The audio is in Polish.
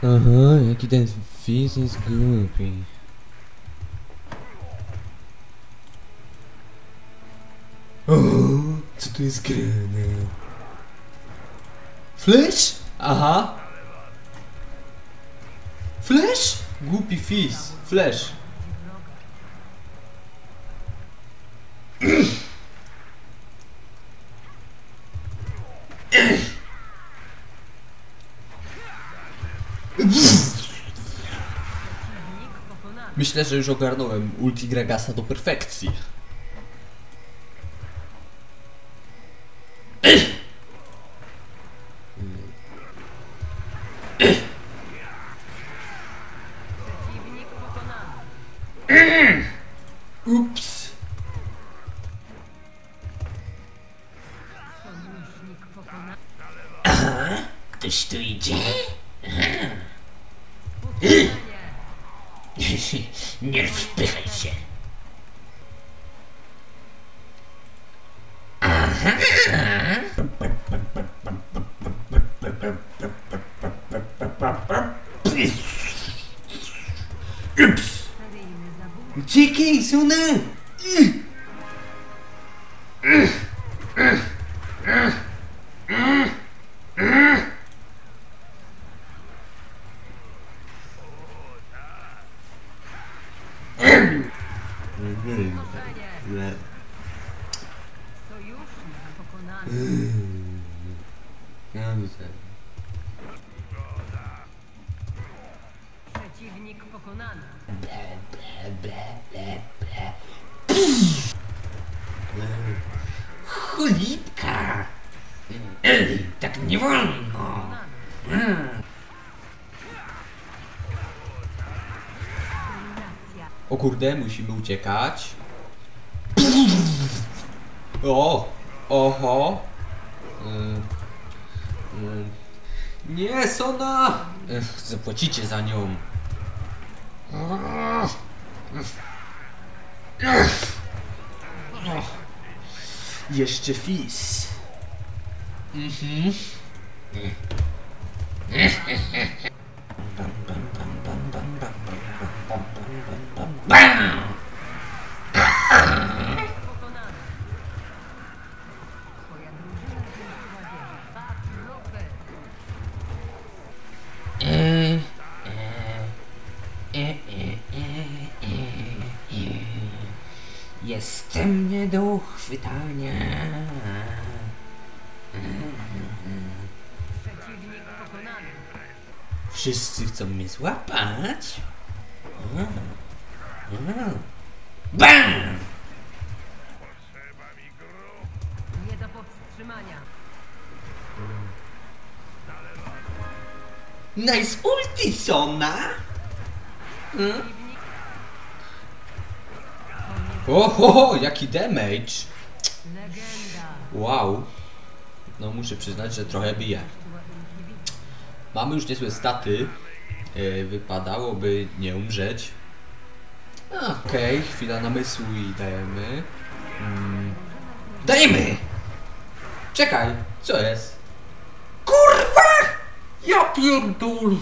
Aham, aqui tem Physics Group. Oh, tudo isso. É, né? Flash? Aham. Flash? Goopy Fizz. Flash. Myślę, że już ogarnąłem ulti Gragasa do perfekcji. Ups. Pokonany. Ktoś tu idzie? Nie wpychaj się. Seryjny zabójca. Uciekaj, Suna! Да. Камза. Противник Покунана. Хулитка! Так не вон! O kurde, musimy uciekać. O! Oho! Ym, ym. Nie, Sona! Zapłacicie za nią. Jeszcze fis. Mhm. Jestem nie do uchwytania. Przeciwnik pokonany. Wszyscy chcą mnie złapać. Bam! Nie do powstrzymania. Nice ulti, Sona! Oho, jaki damage! Wow. No muszę przyznać, że trochę bije. Mamy już niezłe staty. E, wypadałoby nie umrzeć. Okej, chwila namysłu i dajemy. Mm. Dajemy! Czekaj, co jest? Kurwa! Ja pierdol!